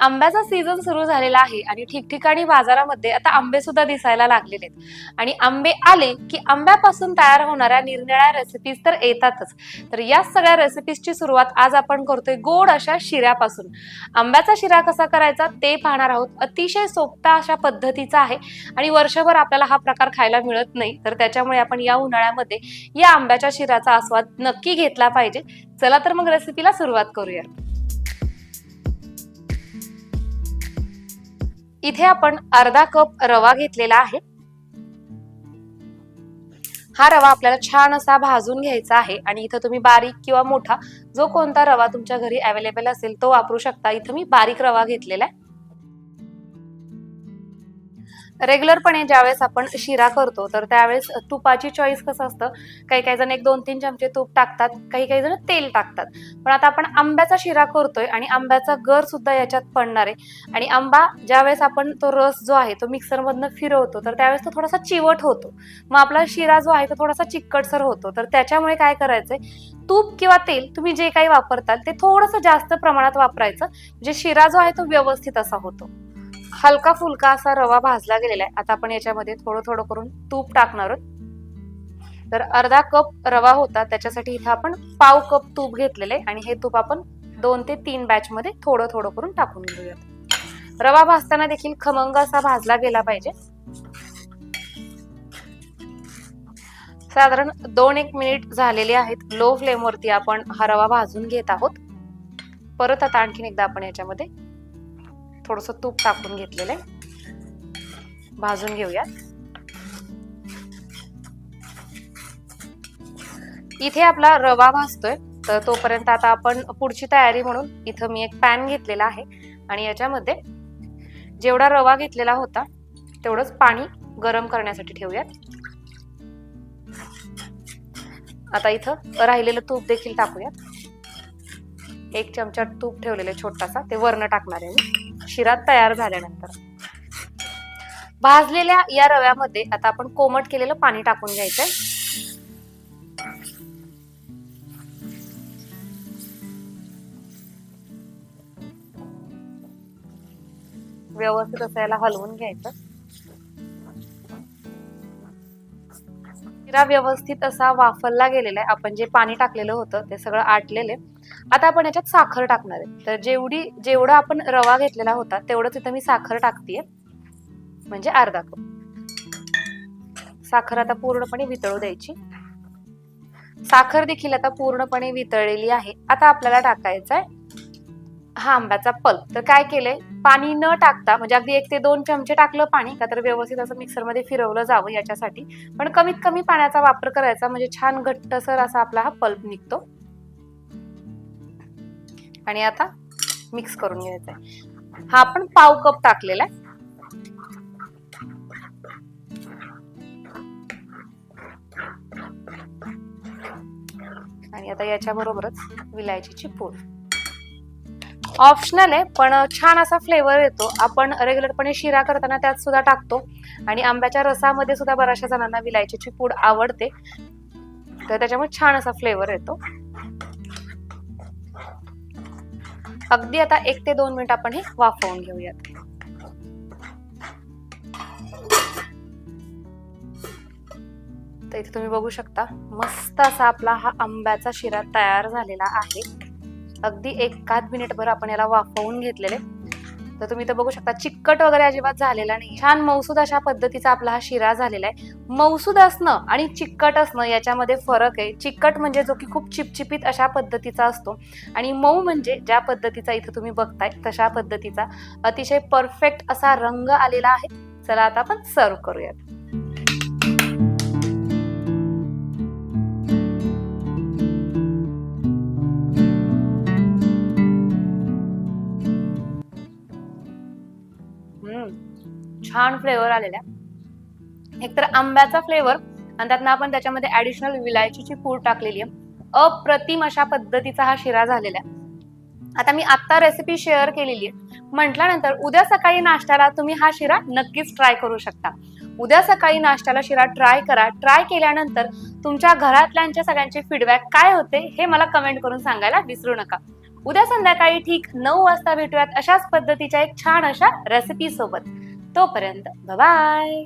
आंब्याचा सीझन सुरू झालेला आहे आणि ठिकठिकाणी बाजारामध्ये आता आंबे सुद्धा दिसायला लागलेले आहेत. आणि आंबे आले की आंब्यापासून तयार होणाऱ्या निरनिळ्या रेसिपीज तर येतातच. तर या सगळ्या रेसिपीजची सुरुवात आज आपण करतोय गोड अशा शिऱ्यापासून. आंब्याचा शिरा कसा करायचा ते पाहणार आहोत. अतिशय सोपता अशा पद्धतीचा आहे आणि वर्षभर आपल्याला हा प्रकार खायला मिळत नाही. तर त्याच्यामुळे आपण या उन्हाळ्यामध्ये या आंब्याच्या शिऱ्याचा आस्वाद नक्की घेतला पाहिजे. चला तर मग रेसिपीला सुरुवात करूया. इथे आपण अर्धा कप रवा घेतलेला आहे. हा रवा आपल्याला छान असा भाजून घ्यायचा आहे आणि इथं तुम्ही बारीक किंवा मोठा जो कोणता रवा तुमच्या घरी अवेलेबल असेल तो वापरू शकता. इथं मी बारीक रवा घेतलेला आहे. रेग्युलरपणे ज्यावेळेस आपण शिरा करतो तर त्यावेळेस तुपाची चॉईस कसं असतं? काही काही जण एक दोन तीन चमचे तूप टाकतात काही काही जण तेल टाकतात. पण आता आपण आंब्याचा शिरा करतोय आणि आंब्याचा गर सुद्धा याच्यात पडणार आहे. आणि आंबा ज्यावेळेस आपण तो रस जो आहे तो मिक्सरमधनं फिरवतो तर त्यावेळेस तो थोडासा चिवट होतो. मग आपला शिरा जो आहे तो थोडासा चिकटसर होतो. तर त्याच्यामुळे काय करायचंय? तूप किंवा तेल तुम्ही जे काही वापरताल ते थोडंसं जास्त प्रमाणात वापरायचं. म्हणजे शिरा जो आहे तो व्यवस्थित असा होतो. हलका फुलका असा रवा भाजला गेलेला आहे. आता आपण याच्यामध्ये थोडं थोडं करून तूप टाकणार आहोत. तर अर्धा कप रवा होता त्याच्यासाठी इथे आपण पाव कप तूप घेतलेले आहे आणि हे तूप आपण दोन ते तीन बॅच मध्ये थोडं थोडं करून टाकून घेऊयात. रवा भाजताना देखील खमंग असा भाजला गेला पाहिजे. साधारण दोन एक मिनिट झालेले आहेत. लो फ्लेमवरती आपण हा रवा भाजून घेत आहोत. परत आता आणखीन एकदा आपण याच्यामध्ये थोडस तूप टाकून घेतलेलं आहे. भाजून घेऊयात. इथे आपला रवा भाजतोय तर तोपर्यंत आता आपण पुढची तयारी म्हणून इथं मी एक पॅन घेतलेला आहे आणि याच्यामध्ये जेवढा रवा घेतलेला होता तेवढंच पाणी गरम करण्यासाठी ठेवूयात. आता इथं राहिलेलं तूप देखील टाकूयात. एक चमचा तूप ठेवलेले छोटासा ते वरण टाकणार आहे मी. शिरा तयार झाल्यानंतर. भाजलेल्या या रव्यामध्ये आता आपण कोमट केलेलं पाणी टाकून घ्यायचंय. व्यवस्थित असायला हलवून घ्यायचं. शिरा व्यवस्थित असा वाफरला गेलेला आहे. आपण जे पाणी टाकलेलं होतं ते सगळं आटलेलं आहे. आता आपण याच्यात साखर टाकणार आहे. तर जेवढी जेवढा आपण रवा घेतलेला होता तेवढंच इथं मी साखर टाकतेय. म्हणजे अर्धा कप. साखर आता पूर्णपणे वितळू द्यायची. साखर देखील आता पूर्णपणे वितळलेली आहे. आता आपल्याला टाकायचं आहे हा आंब्याचा पल्प तर काय केलंय? पाणी न टाकता म्हणजे अगदी एक ते दोन चमचे टाकलं पाणी का तर व्यवस्थित असं मिक्सरमध्ये फिरवलं जावं याच्यासाठी. पण कमीत कमी पाण्याचा वापर करायचा म्हणजे छान घट्टसर असा आपला हा पल्प निघतो. आणि आता मिक्स करून घ्यायचा आहे हा आपण पाव कप टाकलेला आहे. आणि आता याच्या बरोबरच विलायचीची पूड. ऑप्शनल आहे पण छान असा फ्लेवर येतो. आपण रेग्युलरपणे शिरा करताना त्यात सुद्धा टाकतो. आणि आंब्याच्या रसामध्ये सुद्धा बऱ्याचशा जणांना विलायचीची पूड आवडते. तर त्याच्यामुळे छान असा फ्लेवर येतो. अगदी आता एक ते दोन मिनिट आपण हे वाफवून घेऊयात. तर इथे तुम्ही बघू शकता मस्त असा आपला हा आंब्याचा शिरा तयार झालेला आहे. अगदी एकाच मिनिटभर आपण याला वाफवून घेतलेले. तर तुम्ही तर बघू शकता चिकट वगैरे अजिबात झालेला नाही छान मौसूद अशा पद्धतीचा आपला हा शिरा झालेला आहे. मौसूद असणं आणि चिकट असणं याच्यामध्ये फरक आहे. चिकट म्हणजे जो की खूप चिपचिपीत अशा पद्धतीचा असतो. आणि मऊ म्हणजे ज्या पद्धतीचा इथं तुम्ही बघताय तशा पद्धतीचा अतिशय परफेक्ट असा रंग आलेला आहे. चला आता आपण सर्व करूयात. छान फ्लेवर आलेला एकतर आंब्याचा फ्लेवर आणि त्यातनं आपण त्याच्यामध्ये ऍडिशनल विलायचीची पूड टाकलेली आहे. अप्रतिम अशा पद्धतीचा हा शिरा झालेला आहे. आता मी आत्ता रेसिपी शेअर केलेली आहे. म्हटल्यानंतर उद्या सकाळी नाश्त्याला तुम्ही हा शिरा नक्कीच ट्राय करू शकता. उद्या सकाळी नाश्त्याला शिरा ट्राय करा. ट्राय केल्यानंतर तुमच्या घरातल्यांच्या सगळ्यांचे फीडबॅक काय होते हे मला कमेंट करून सांगायला विसरू नका. उद्या संध्याकाळी ठीक नऊ वाजता भेटूयात अशाच पद्धतीच्या एक छान अशा रेसिपी सोबत. तोपर्यंत बाय